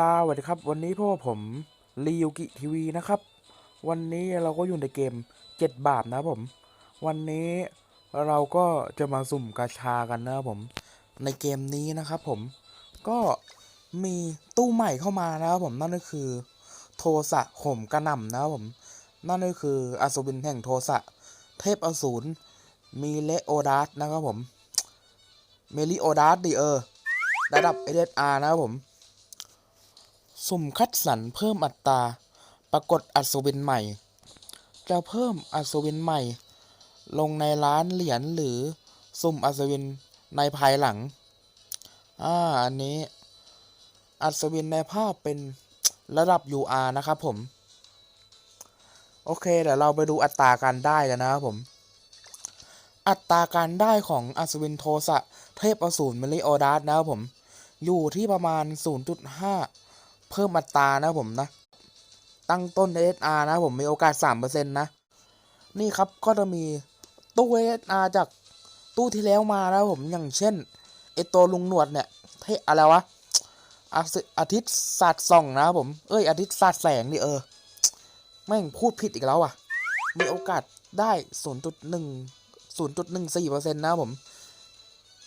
สวัสดีครับ วันนี้พวกผมรียูกิทีวีนะครับ วันนี้เราก็อยู่ในเกมเจ็ดบาปนะผม วันนี้เราก็จะมาสุ่มกาชากันนะผม ในเกมนี้นะครับผมก็มีตู้ใหม่เข้ามานะครับผมนั่นก็คือ โทสะข่มกระหน่ำนะครับผม นั่นก็คืออัศวินแห่งโทสะเทพอสูรมีเลโอดัสนะครับผมเมลิโอดัสดิเออระดับ SSR นะครับผม สุ่มคัดสรรเพิ่มอัตราปรากฏอัศวินใหม่จะเพิ่มอัศวินใหม่ ลงในร้านเหรียญหรือสุ่มอัศวินในภายหลัง อ่า อันนี้ อัศวินในภาพเป็นระดับ UR นะครับผม โอเค เดี๋ยวเราไปดูอัตราการได้กันนะครับผม อัตราการได้ของอัศวินโทสะเทพอสูรเมลิโอดัสนะครับผม อยู่ที่ประมาณ 0.5 เพิ่มอัตรานะผมนะ ตั้งต้น SR นะครับผมมีโอกาส 3%นะ นี่ครับก็จะมีตู้ SR จากตู้ที่แล้วมานะผมอย่างเช่นไอตัวลุงหนวดเนี่ยเทอะไรวะอาทิตย์สาดส่องนะผมเอ้ยอาทิตย์สาดแสงดิเออแม่งพูดผิดอีกแล้วอะ มีโอกาสได้ 0.1 0.14%นะผม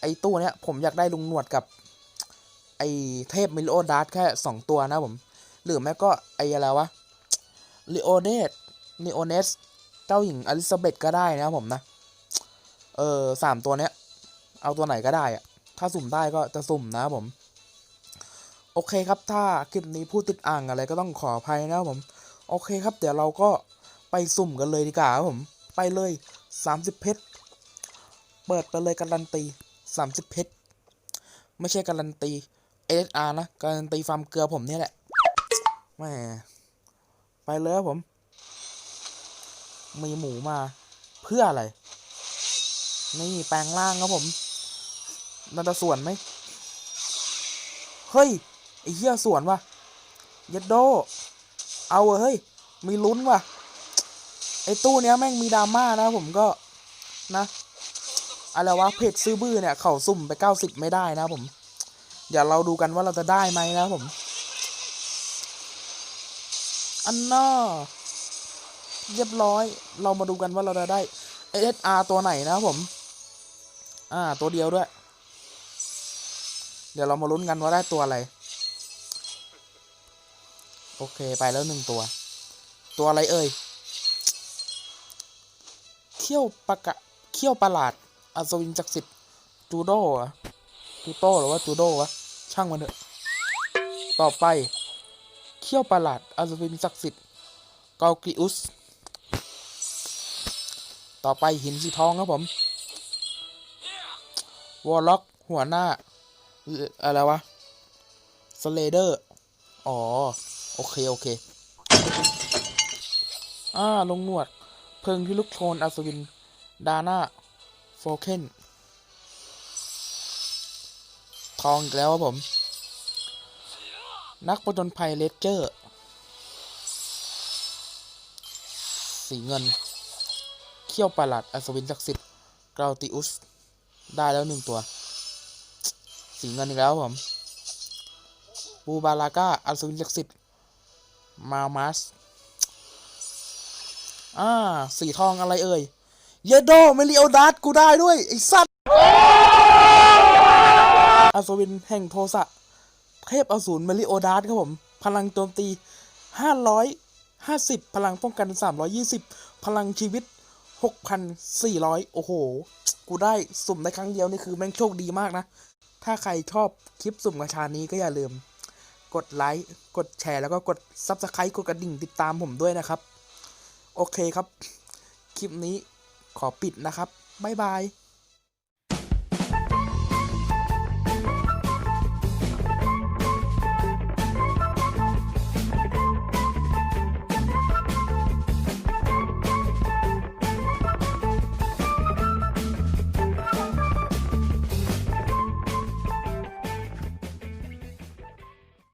ไอตู้เนี้ยผมอยากได้ลุงหนวดกับ ไอเทพมิลโอดาร์แค่สองตัวนะผม หรือแม่ก็ไออะไรวะลิโอเนสลิโอเนสเจ้าหญิงอลิซาเบธก็ได้นะผมนะ เออสามตัวเนี้ย เอาตัวไหนก็ได้อะถ้าสุ่มได้ก็จะสุ่มนะผม โอเคครับถ้าคลิปนี้พูดติดอ่างอะไรก็ต้องขออภัยนะผม โอเคครับ เดี๋ยวเราก็ไปสุ่มกันเลยดีกว่าครับผม ไปเลย 30 เพชร เปิดไปเลยการันตี 30 เพชร ไม่ใช่การันตี SR นะ การันตีฟาร์มเกลือผมเนี่ยแหละแหมไปเลยครับผม มีหมูมาเพื่ออะไร นี่แปลงร่างครับผมน่าจะส่วนไหม เฮ้ย ไอ้เหี้ยส่วนว่ะเยัดโด เอาเว้ยเฮ้ย มีลุ้นว่ะ ไอ้ตู้เนี้ยแม่งมีดราม่านะผมก็นะอะไรวะเพจซื้อบื้อเนี่ย เขาสุ่มไปเก้าสิบไม่ได้นะผม เดี๋ยวเราดูกันว่าเราจะได้ไหมนะผม อันน่าเรียบร้อย เรามาดูกันว่าเราจะได้ SR ตัวไหนนะผม อ่า ตัวเดียวด้วย เดี๋ยวเรามาลุ้นกันว่าได้ตัวอะไร โอเคไปแล้วหนึ่งตัว ตัวอะไรเอ่ย เขี้ยวปะกะ เขี้ยวประหลาดอัศวินศักดิ์สิทธิ์จูโดอะจูโตหรือว่าจูโดวะ ช่างมันเถอะ ต่อไป เขี้ยวประหลาดอัศวินศักดิ์สิทธิ์กากิอุส ต่อไปหินสีทองครับผม วอลล็อกหัวหน้า อะไรวะ สเลเดอร์ อ๋อ โอเค โอเค อ่า ลงหนวด เพิงพิลุกโชนอัศวิน ดาน่า โฟเคน ทองอีกแล้วครับผม นักประจนภัยเลเจอร์ สีเงิน เขี้ยวประหลาดอัศวินศักดิ์สิทธิ์กราวติอุส ได้แล้วหนึ่งตัว สีเงินอีกแล้วผมบูบาลาก้าอัศวินศักดิ์สิทธิ์มามัสอ่าสีทองอะไรเอ่ย เยโดเมลิโอดัสกูได้ด้วย ไอ้สัตว์ อัศวินแห่งโทสะเทพอสูรเมลิโอดัสครับผม พลังโจมตี 550 พลังป้องกัน 320 พลังชีวิต 6,400 โอ้โห กูได้สุ่มได้ครั้งเดียวนี่คือแม่งโชคดีมากนะ ถ้าใครชอบคลิปสุ่มกระชานี้ก็อย่าลืม กดไลค์ กดแชร์ แล้วก็กด Subscribe กดกระดิ่งติดตามผมด้วยนะครับ โอเคครับ คลิปนี้ขอปิดนะครับ บ๊ายบาย